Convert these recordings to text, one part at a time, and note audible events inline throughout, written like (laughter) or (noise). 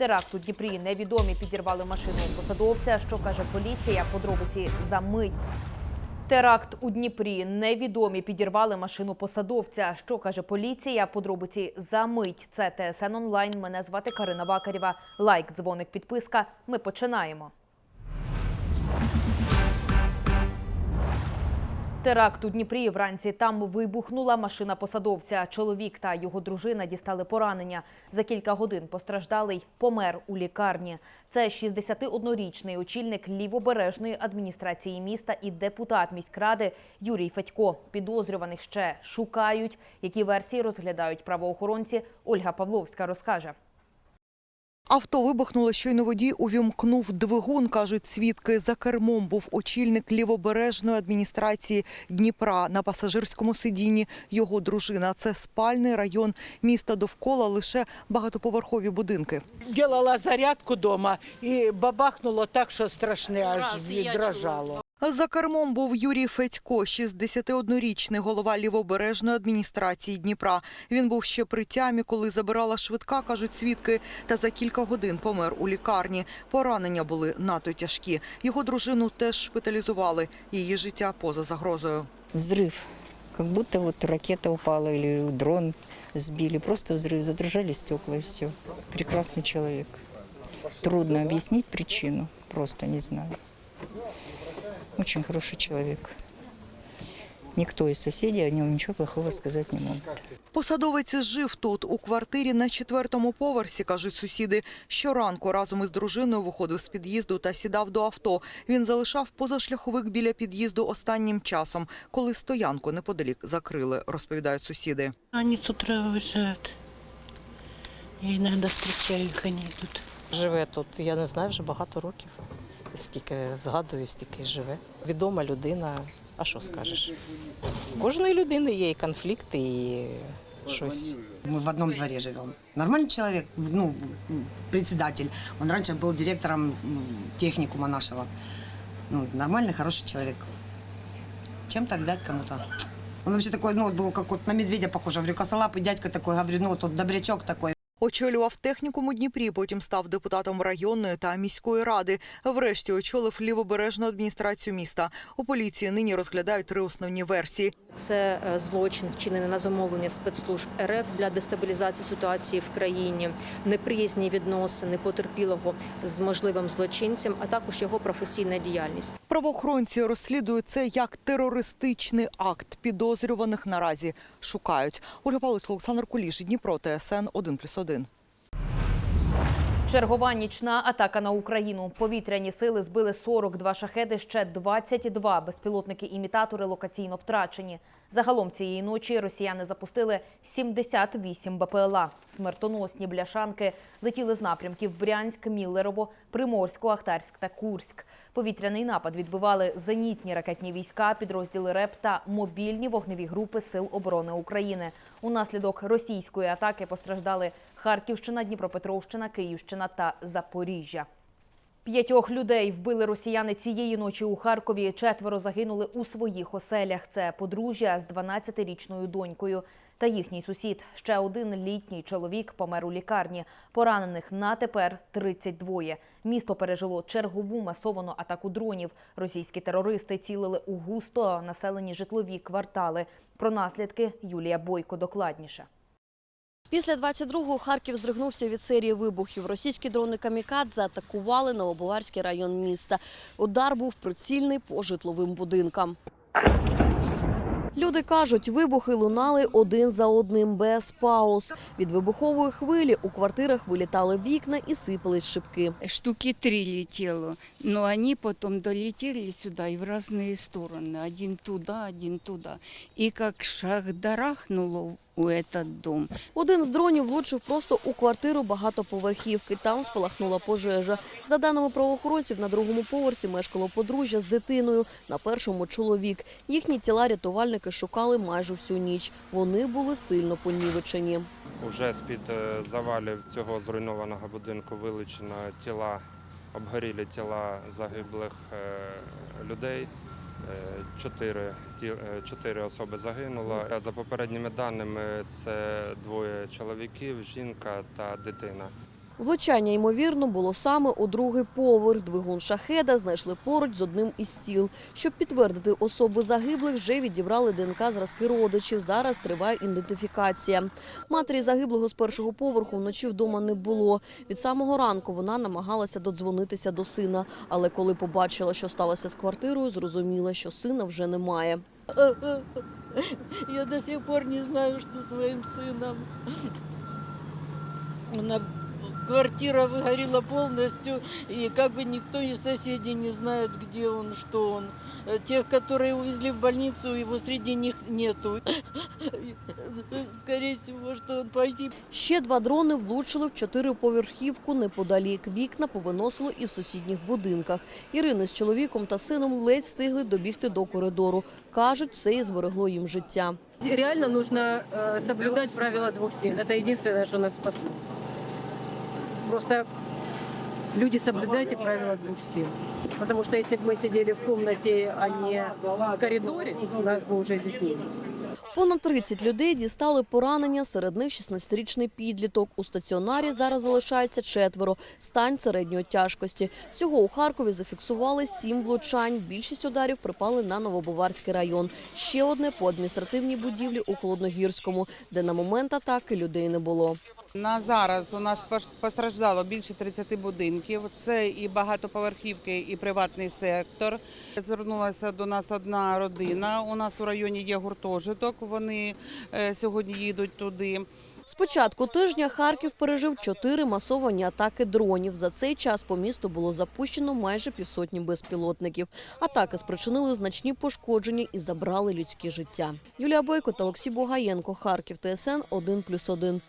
Теракт у Дніпрі невідомі підірвали машину посадовця. Що каже поліція? Подробиці за мить. Теракт у Дніпрі невідомі підірвали машину посадовця. Що каже поліція? Подробиці за мить. Це ТСН онлайн. Мене звати Карина Вакарєва. Лайк, дзвоник, підписка. Ми починаємо. Теракт у Дніпрі вранці там вибухнула машина посадовця. Чоловік та його дружина дістали поранення. За кілька годин постраждалий помер у лікарні. Це 61-річний очільник лівобережної адміністрації міста і депутат міськради Юрій Федько. Підозрюваних ще шукають. Які версії розглядають правоохоронці? Ольга Павловська розкаже. Авто вибухнуло, щойно водій увімкнув двигун, кажуть свідки. За кермом був очільник лівобережної адміністрації Дніпра. На пасажирському сидінні його дружина. Це спальний район міста довкола лише багатоповерхові будинки. Делала зарядку дома і бабахнуло так, що страшне, аж відражало. За кермом був Юрій Федько, 61-річний голова лівобережної адміністрації Дніпра. Він був ще при тямі, коли забирала швидка, кажуть свідки, та за кілька годин помер у лікарні. Поранення були надто тяжкі. Його дружину теж шпиталізували. Її життя поза загрозою. взрыв, как будто вот ракета упала или дрон сбили, просто взрыв, задрожали стекла и все. Прекрасный человек. Трудно объяснить причину, просто не знаю. Очень хороший человек. Никто из соседей о нем ничего плохого сказать не может. Посадовець жив тут, у квартирі на четвертому поверсі, кажуть сусіди. Щоранку разом із дружиною виходив з під'їзду та сідав до авто. Він залишав позашляховик біля під'їзду останнім часом, коли стоянку неподалік закрили, розповідають сусіди. Они с утра выезжают. Я иногда встречаю их, они идут. Живе тут, я не знаю, вже багато років Скільки згадую, стільки й живе. Відома людина, а що скажеш? У кожної людини є і конфлікти, і щось. Мы в одном дворе живем. Нормальный человек, ну, м, председатель. Он раньше был директором м, техникума нашего. Ну, нормальный, хороший человек. Чем-то видать кому-то. Он вообще такой, ну, вот был как вот на медведя похож. Я Говорю, косолапый дядька такой, говорю, ну, вот, вот добрячок такой. Очолював технікум у Дніпрі, потім став депутатом районної та міської ради. Врешті очолив лівобережну адміністрацію міста. У поліції нині розглядають три основні версії. Це е, злочин, вчинений на замовлення спецслужб РФ для дестабілізації ситуації в країні, неприязні відносини потерпілого з можливим злочинцем, а також його професійна діяльність. Правоохоронці розслідують це як терористичний акт. Підозрюваних наразі шукають. Ольга Павловська, Олександр Куліш, Дніпро, ТСН 1+,1. Чергова нічна атака на Україну. Повітряні сили збили 42 шахеди, ще 22 безпілотники-імітатори локаційно втрачені. Загалом цієї ночі росіяни запустили 78 БПЛА. Смертоносні бляшанки летіли з напрямків Брянськ, Міллерово, Приморську, Ахтарськ та Курськ. Повітряний напад відбивали зенітні ракетні війська, підрозділи РЕП та мобільні вогневі групи Сил оборони України. Унаслідок російської атаки постраждали Харківщина, Дніпропетровщина, Київщина та Запоріжжя. П'ятьох людей вбили росіяни цієї ночі у Харкові. Четверо загинули у своїх оселях. Це подружжя з 12-річною донькою та їхній сусід. Ще один літній чоловік помер у лікарні. Поранених на тепер 32. Місто пережило чергову масовану атаку дронів. Російські терористи цілили у густо населені житлові квартали. Про наслідки Юлія Бойко докладніше. Після 22-го Харків здригнувся від серії вибухів. Російські дрони «Камікадзе» атакували Новобаварський район міста. Удар був прицільний по житловим будинкам. Люди кажуть, вибухи лунали один за одним без пауз. Від вибухової хвилі у квартирах вилітали вікна і сипались шибки. штуки три летело, но они потом долетели сюда и в разные стороны. Один туда, один туда. И как шахдарахнуло у этот дом. Один з дронів влучив просто у квартиру багатоповерхівки. Там спалахнула пожежа. За даними правоохоронців, на другому поверсі мешкало подружжя з дитиною, на першому чоловік. Їхні тіла рятувальники шукали майже всю ніч. Вони були сильно понівечені. Уже з-під е, завалів цього зруйнованого будинку вилучено тіла, обгорілі тіла загиблих е, людей. Е, Чотири, е, чотири особи загинуло. Е, За попередніми даними, це двоє чоловіків, жінка та дитина. Влучання, ймовірно, було саме у другий поверх. Двигун шахеда знайшли поруч з одним із стіл. Щоб підтвердити особи загиблих, вже відібрали ДНК зразки родичів. Зараз триває ідентифікація. Матері загиблого з першого поверху вночі вдома не було. Від самого ранку вона намагалася додзвонитися до сина. Але коли побачила, що сталося з квартирою, зрозуміла, що сина вже немає. Я до сих пор не знаю, что с моим сыном. Она квартира выгорела полностью, и как бы никто из соседей не знает, где он, что он. Э, Тех, которые увезли в больницу, его среди них нету. (laughs) Скорее всего, что он погиб. Ще два дрони влучили в чотириповерхівку неподалік. Вікна повиносило і в сусідніх будинках. Ірина з чоловіком та сином ледь встигли добігти до коридору. Кажуть, це і зберегло їм життя. Реально нужно э, соблюдать правила двух стен. Это единственное, что нас спасло. Просто люди соблюдайте правила двух стен. Потому что если бы мы сидели в комнате, а не в коридоре, нас бы уже здесь не было. Понад 30 людей дістали поранення, серед них 16-річний підліток. У стаціонарі зараз залишається четверо, стан середньої тяжкості. Всього у Харкові зафіксували сім влучань. Більшість ударів припали на Новобуварський район. Ще одне по адміністративній будівлі у Холодногірському, де на момент атаки людей не було. На зараз у нас постраждало більше 30 будинків. Це і багатоповерхівки, і приватний сектор. Звернулася до нас одна родина. У нас у районі є гуртожиток. Вони е, сьогодні їдуть туди. З початку тижня Харків пережив чотири масовані атаки дронів. За цей час по місту було запущено майже півсотні безпілотників. Атаки спричинили значні пошкодження і забрали людське життя. Юлія Бойко та Олексій Бугаєнко. Харків ТСН 1+,1.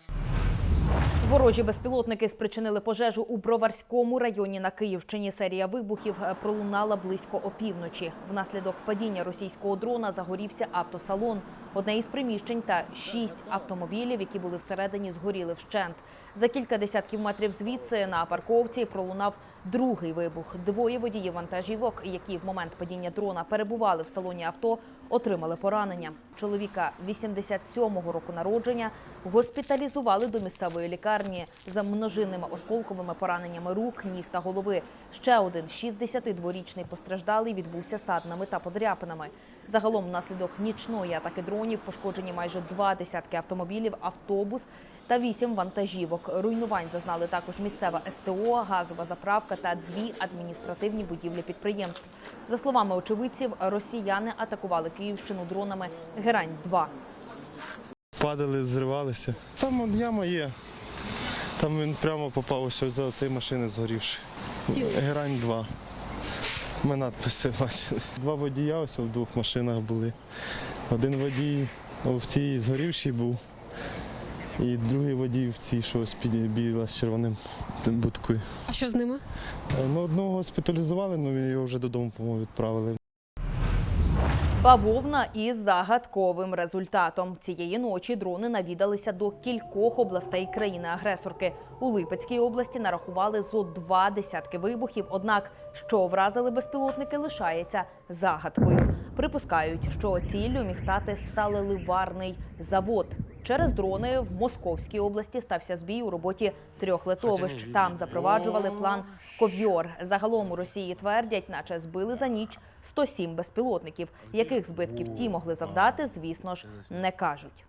Ворожі безпілотники спричинили пожежу у Броварському районі на Київщині. Серія вибухів е, пролунала близько опівночі. Внаслідок падіння російського дрона загорівся автосалон. Одне із приміщень та шість автомобілів, які були всередині, згоріли вщент. За кілька десятків метрів звідси на парковці пролунав другий вибух. Двоє водіїв вантажівок, які в момент падіння дрона перебували в салоні авто, отримали поранення. Чоловіка 87-го року народження госпіталізували до місцевої лікарні за множинними осколковими пораненнями рук, ніг та голови. Ще один 62-річний постраждалий відбувся саднами та подряпинами. Загалом внаслідок нічної атаки дронів пошкоджені майже два десятки автомобілів, автобус та вісім вантажівок. Руйнувань зазнали також місцева СТО, газова заправка та дві адміністративні будівлі підприємств. За словами очевидців, росіяни атакували Київщину дронами Герань-2. Падали, взривалися. Там от яма є. Там він прямо попав ось за цей машини згорівши. Герань 2. Ми надписи бачили. Два водія ось в двох машинах були. Один водій в цій згорівшій був. І другий водій в цій, що ось під- біла з червоним будкою. А що з ними? Е, Ну, одного госпіталізували, але його вже додому, по-моєму, відправили. Бавовна із загадковим результатом. Цієї ночі дрони навідалися до кількох областей країни-агресорки. У Липецькій області нарахували зо два десятки вибухів. Однак, що вразили безпілотники, лишається загадкою. Припускають, що ціллю міг стати сталеливарний завод. Через дрони в Московській області стався збій у роботі трьох литовищ. Там запроваджували план Ков'йор. Загалом у Росії твердять, наче збили за ніч 107 безпілотників. Яких збитків ті могли завдати, звісно ж, не кажуть.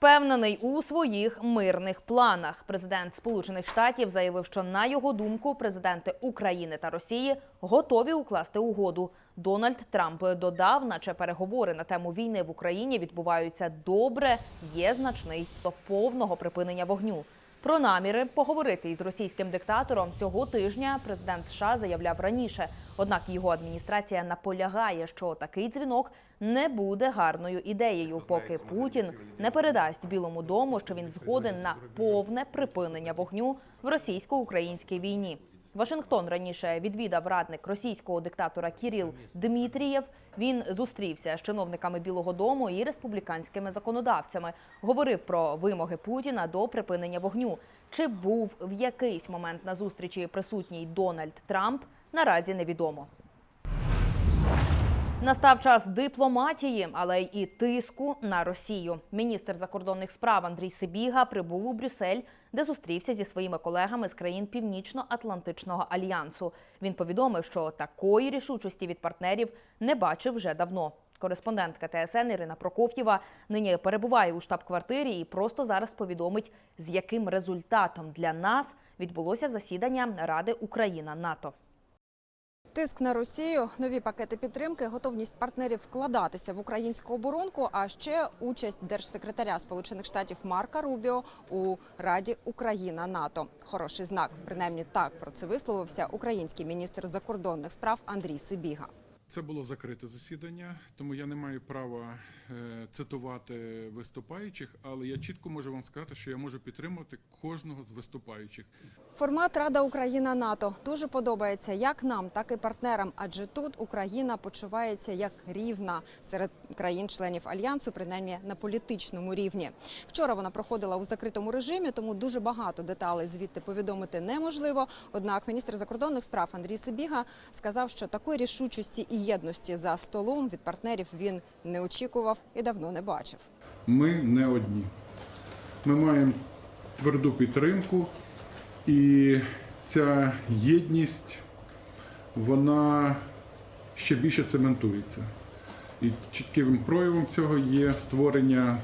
Впевнений у своїх мирних планах. Президент Сполучених Штатів заявив, що на його думку президенти України та Росії готові укласти угоду. Дональд Трамп додав, наче переговори на тему війни в Україні відбуваються добре. Є значний до повного припинення вогню. Про наміри поговорити із російським диктатором цього тижня президент США заявляв раніше. Однак його адміністрація наполягає, що такий дзвінок не буде гарною ідеєю, поки Путін не передасть Білому дому, що він згоден на повне припинення вогню в російсько-українській війні. Вашингтон раніше відвідав радник російського диктатора Кіріл Дмітрієв. Він зустрівся з чиновниками Білого Дому і республіканськими законодавцями. Говорив про вимоги Путіна до припинення вогню. Чи був в якийсь момент на зустрічі присутній Дональд Трамп, наразі невідомо. Настав час дипломатії, але й тиску на Росію. Міністр закордонних справ Андрій Сибіга прибув у Брюссель, де зустрівся зі своїми колегами з країн Північно-Атлантичного альянсу. Він повідомив, що такої рішучості від партнерів не бачив вже давно. Кореспондентка ТСН Ірина Прокоф'єва нині перебуває у штаб-квартирі і просто зараз повідомить, з яким результатом для нас відбулося засідання Ради Україна НАТО. Тиск на Росію, нові пакети підтримки, готовність партнерів вкладатися в українську оборонку, а ще участь держсекретаря Сполучених Штатів Марка Рубіо у Раді Україна НАТО. Хороший знак. Принаймні так про це висловився український міністр закордонних справ Андрій Сибіга. Це було закрите засідання, тому я не маю права е, цитувати виступаючих, але я чітко можу вам сказати, що я можу підтримувати кожного з виступаючих. Формат Рада Україна НАТО дуже подобається як нам, так і партнерам, адже тут Україна почувається як рівна серед країн-членів альянсу, принаймні на політичному рівні. Вчора вона проходила у закритому режимі, тому дуже багато деталей звідти повідомити неможливо. Однак міністр закордонних справ Андрій Сибіга сказав, що такої рішучості і єдності за столом від партнерів він не очікував і давно не бачив. Ми не одні. Ми маємо тверду підтримку, і ця єдність вона ще більше цементується. І чітким проявом цього є створення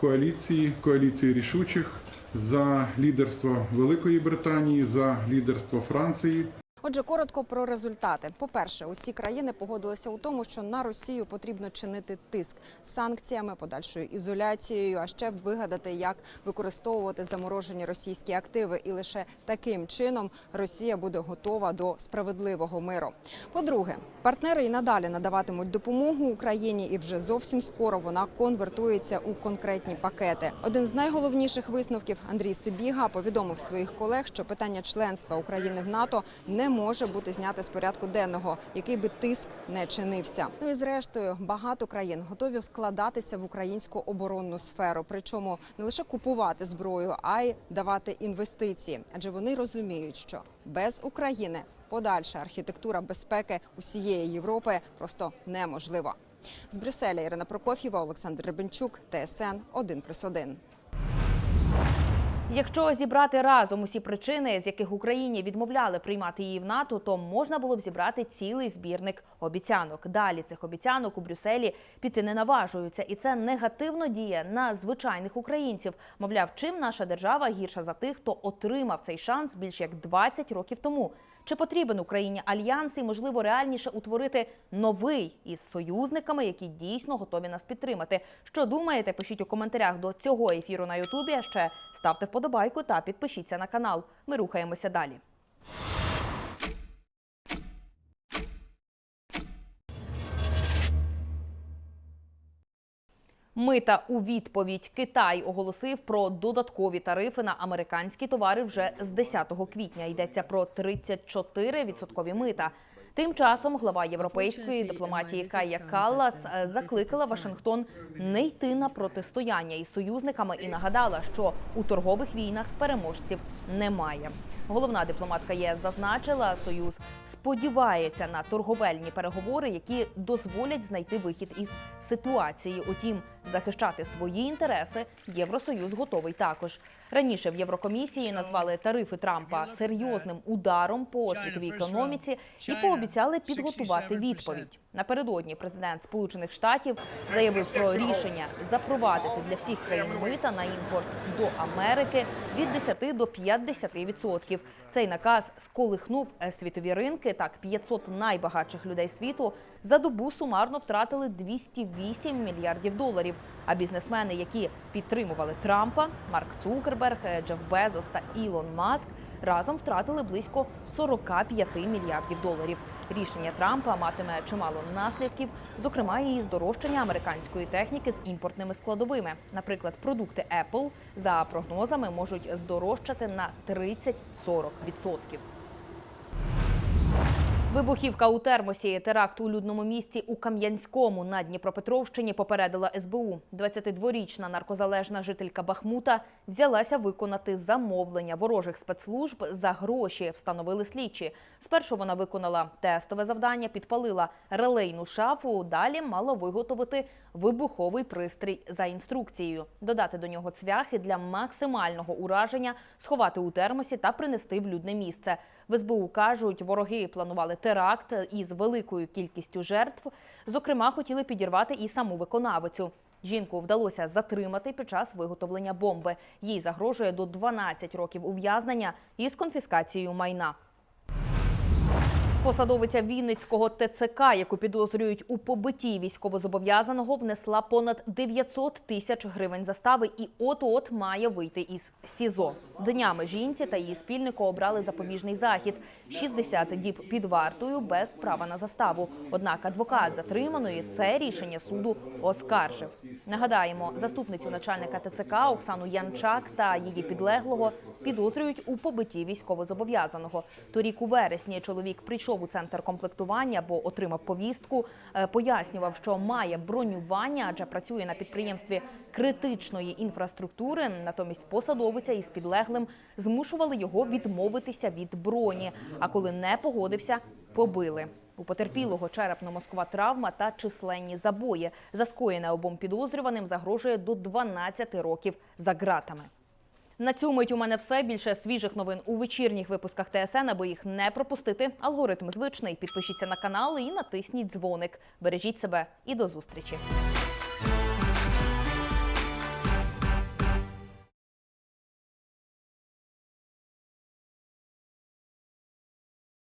коаліції, коаліції рішучих за лідерство Великої Британії, за лідерство Франції. Отже, коротко про результати. По-перше, усі країни погодилися у тому, що на Росію потрібно чинити тиск санкціями, подальшою ізоляцією, а ще вигадати, як використовувати заморожені російські активи. І лише таким чином Росія буде готова до справедливого миру. По-друге, партнери і надалі надаватимуть допомогу Україні, і вже зовсім скоро вона конвертується у конкретні пакети. Один з найголовніших висновків Андрій Сибіга повідомив своїх колег, що питання членства України в НАТО не може бути зняте з порядку денного, який би тиск не чинився. Ну і зрештою багато країн готові вкладатися в українську оборонну сферу, причому не лише купувати зброю, а й давати інвестиції, адже вони розуміють, що без України подальша архітектура безпеки усієї Європи просто неможлива. З Брюсселя Ірина Прокоф'єва, Олександр Рибенчук, ТСН 1+,1. Якщо зібрати разом усі причини, з яких Україні відмовляли приймати її в НАТО, то можна було б зібрати цілий збірник обіцянок. Далі цих обіцянок у Брюсселі піти не наважуються, і це негативно діє на звичайних українців. Мовляв, чим наша держава гірша за тих, хто отримав цей шанс більш як 20 років тому. Чи потрібен Україні альянс і можливо реальніше утворити новий із союзниками, які дійсно готові нас підтримати? Що думаєте? Пишіть у коментарях до цього ефіру на Ютубі. А ще ставте вподобайку та підпишіться на канал. Ми рухаємося далі. Мита у відповідь Китай оголосив про додаткові тарифи на американські товари вже з 10 квітня. Йдеться про 34 відсоткові мита. Тим часом глава європейської дипломатії Кая Каллас е, закликала Вашингтон не йти на протистояння із союзниками і нагадала, що у торгових війнах переможців немає. Головна дипломатка ЄС зазначила, союз сподівається на торговельні переговори, які дозволять знайти вихід із ситуації. Утім, захищати свої інтереси Євросоюз готовий також. Раніше в Єврокомісії назвали тарифи Трампа серйозним ударом по світовій економіці і пообіцяли підготувати відповідь. Напередодні президент Сполучених Штатів заявив про рішення запровадити для всіх країн мита на імпорт до Америки від 10 до 50 відсотків. Цей наказ сколихнув світові ринки. Так, 500 найбагатших людей світу за добу сумарно втратили 208 мільярдів доларів. А бізнесмени, які підтримували Трампа, Марк Цукерберг, е, Джеф Безос та Ілон Маск, разом втратили близько 45 мільярдів доларів. Рішення Трампа матиме чимало наслідків, зокрема і здорожчання американської техніки з імпортними складовими. Наприклад, продукти Apple за прогнозами можуть здорожчати на 30-40 відсотків. Вибухівка у термосі. Теракт у людному місті у Кам'янському на Дніпропетровщині попередила СБУ. 22-річна наркозалежна жителька Бахмута взялася виконати замовлення ворожих спецслужб за гроші, встановили слідчі. Спершу вона виконала тестове завдання, підпалила релейну шафу. Далі мала виготовити вибуховий пристрій за інструкцією, додати до нього цвяхи для максимального ураження, сховати у термосі та принести в людне місце. В СБУ кажуть, вороги планували теракт із великою кількістю жертв. Зокрема, хотіли підірвати і саму виконавицю. Жінку вдалося затримати під час виготовлення бомби. Їй загрожує до 12 років ув'язнення із конфіскацією майна. Посадовиця Вінницького ТЦК, яку підозрюють у побитті військовозобов'язаного, внесла понад 900 тисяч гривень застави і от-от має вийти із СІЗО. Днями жінці та її спільнику обрали запобіжний захід – 60 діб під вартою без права на заставу. Однак адвокат затриманої це рішення суду оскаржив. Нагадаємо, заступницю начальника ТЦК Оксану Янчак та її підлеглого підозрюють у побитті військовозобов'язаного. Торік у вересні чоловік прийшов у центр комплектування, бо отримав повістку. Е, Пояснював, що має бронювання, адже працює на підприємстві критичної інфраструктури. Натомість посадовиця із підлеглим змушували його відмовитися від броні. А коли не погодився, побили. У потерпілого черепно-мозкова травма та численні забої. За скоєне обом підозрюваним загрожує до 12 років за ґратами. На цю мить у мене все. Більше свіжих новин у вечірніх випусках ТСН, аби їх не пропустити. Алгоритм звичний. Підпишіться на канал і натисніть дзвоник. Бережіть себе і до зустрічі.